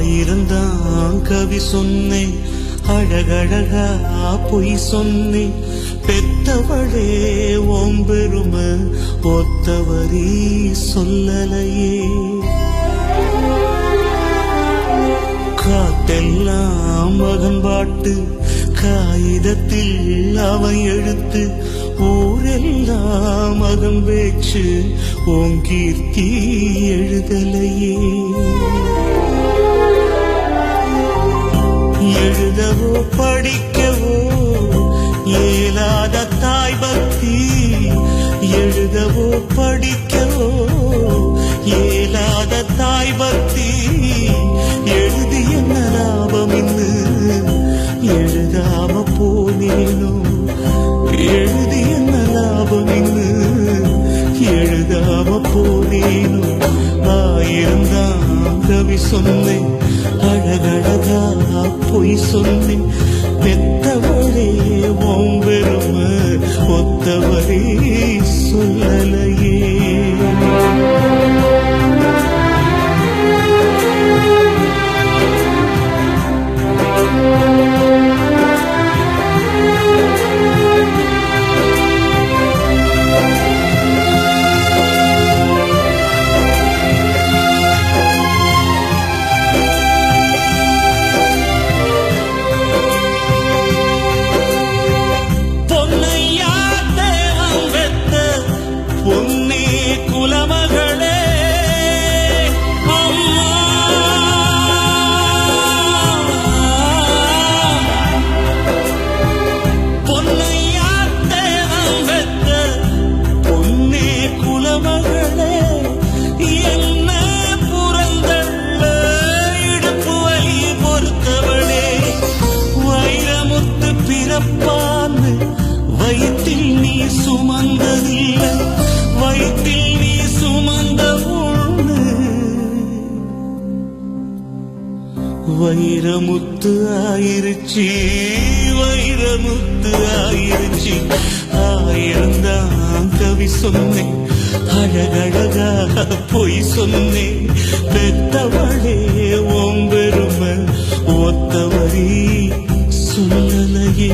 இருந்தான் கவி சொன்னேன். அழகழகா பொய் சொன்னேன். பெத்தவளே ஓம்பெரும ஒத்தவரி சொல்லலையே. காத்தெல்லாம் மகன் பாட்டு காகிதத்தில் அவன் எழுத்து. ஊரெல்லாம் மகன் பேச்சு ஓங்கீர்த்தி எழுதலையே. எழுதவோ படிக்கவோ ஏலாத தாய் பக்தி. எழுதி என்ன லாபம் இன்னு எழுதாம போனேனோ? எழுதி என்ன லாபம் இன்னு எழுதாம போனேனோ? ஆயிரம் தான் கவி சொன்னேன். அழகழகா பொய் சொன்னேன். வைரமுத்து ஆயிருச்சு வைரமுத்து ஆயிருச்சு. ஆயிருந்தான் கவி சொன்னேன் அழகழகா பொய் சொன்னேன். பெத்தவளே ஓம்பெருமை ஒத்தவரி சொல்லலையே.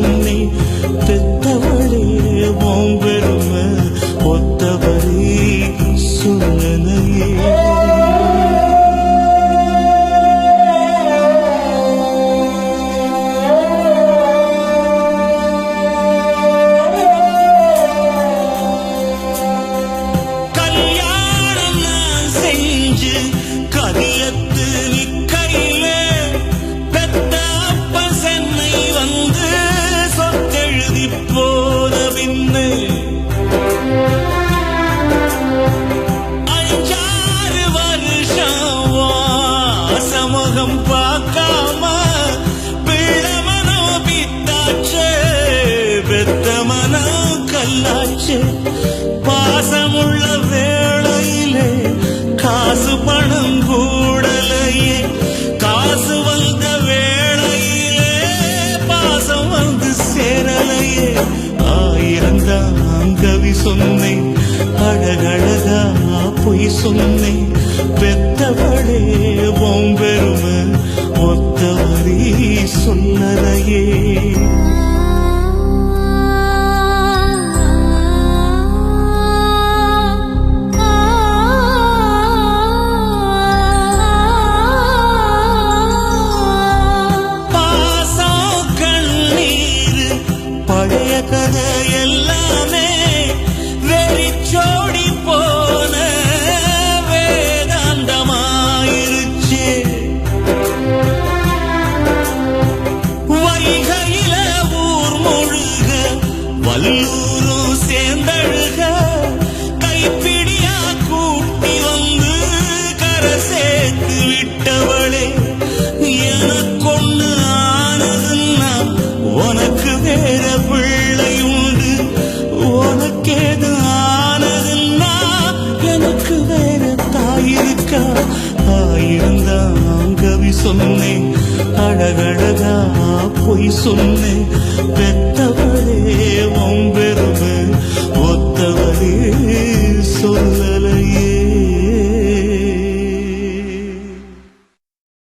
பொய் ஒத்தவளே ஓம்பெருமை ஒத்தவரி சொன்னதையே. பல்லூரும் சேர்ந்தழுக கைப்பிடியா கூட்டி வந்து கரை சேர்த்து விட்டவளே எனக்கொன்னு ஆனதுன்னா உனக்கு வேற பிள்ளை உனக்கேது ஆனதுன்னா எனக்கு வேற தாய் இருக்கா? கவி சொன்னேன் அழகழகா பொய் சொன்னேன் பெத்தவ